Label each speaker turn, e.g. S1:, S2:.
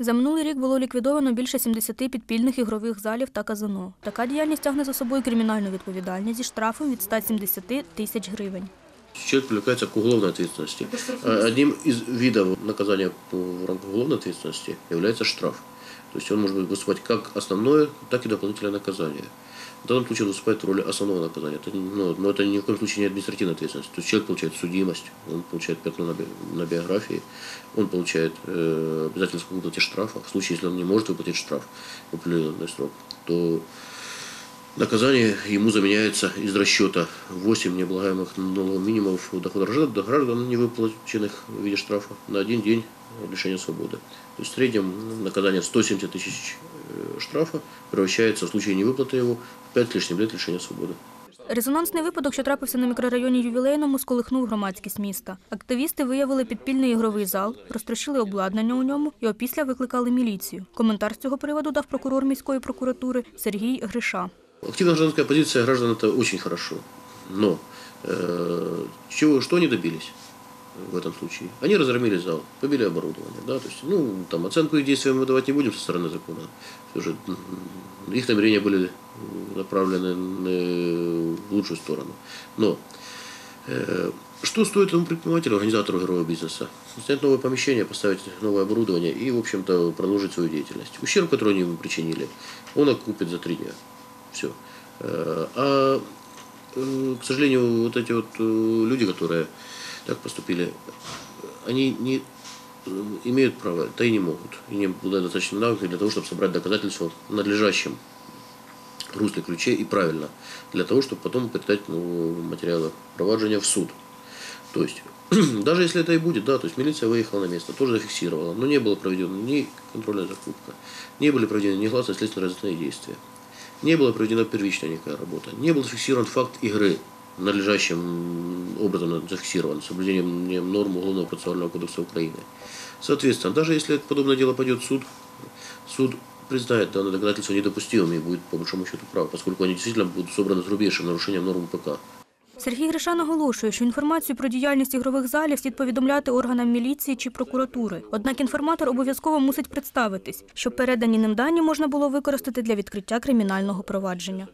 S1: За минулий рік було ліквідовано більше 70 підпільних ігрових залів та казино. Така діяльність тягне за собою кримінальну відповідальність зі штрафом від 170 тисяч гривень.
S2: Человек привлекается к уголовной ответственности. А Одним из видов наказания в рамках уголовной ответственности является штраф. То есть он может выступать как основное, так и дополнительное наказание. В данном случае он выступает в роли основного наказания. Это, ну, но это ни в коем случае не административная ответственность. То есть человек получает судимость, он получает пятно на, би- на биографии, он получает э, обязательство выплате штрафа. В случае, если он не может выплатить штраф в определенный срок, то Наказание ему заменяется из расчета 8 необлагаемых налоговых минимумов дохода граждан- до граждан, не выплаченных в виде штрафа, на один день лишения свободы. То есть в среднем наказание 170 тысяч э, штрафа превращается в случае невыплаты его в 5 с лишним лет лишения свободы.
S1: Резонансний випадок, що трапився на мікрорайоні ювілейному, сколихнув громадськість міста. Активісти виявили підпільний ігровий зал, розтрощили обладнання у ньому і опісля викликали міліцію. Коментар з цього приводу дав прокурор міської прокуратури Сергій Гриша.
S2: Активная гражданская позиция граждан это очень хорошо. Но э, чего, что они добились в этом случае? Они разгромили зал, побили оборудование. Да? То есть, ну, там, оценку их действиям мы давать не будем со стороны закона. Все же, их намерения были направлены на- в лучшую сторону. Но э, что стоит этому предпринимателю, организатору игрового бизнеса? Снять новое помещение, поставить новое оборудование и, в общем-то, продолжить свою деятельность. Ущерб, который они ему причинили, он окупит за три дня. Все. А, э, к сожалению, вот эти вот э, люди, которые так поступили, они не э, имеют право, да и не могут. И не обладают достаточно навыков для того, чтобы собрать доказательства в надлежащем русле ключе и правильно, для того, чтобы потом передать ну, материалы проваджения в суд. То есть, даже если это и будет, да, то есть милиция выехала на место, тоже зафиксировала, но не было проведено ни контрольная закупка, не были проведены ни гласные следственно разыскные действия, не была проведена первичная никакая работа, не был зафиксирован факт игры, надлежащим образом зафиксирован, соблюдением норм Уголовного процессуального кодекса Украины. Соответственно, даже если подобное дело пойдет в суд, суд признает данное доказательство недопустимым и будет по большому счету прав, поскольку они действительно будут собраны с грубейшим нарушением норм ПК.
S1: Сергій Гриша наголошує, що інформацію про діяльність ігрових залів слід повідомляти органам міліції чи прокуратури. Однак інформатор обов'язково мусить представитись, щоб передані ним дані можна було використати для відкриття кримінального провадження.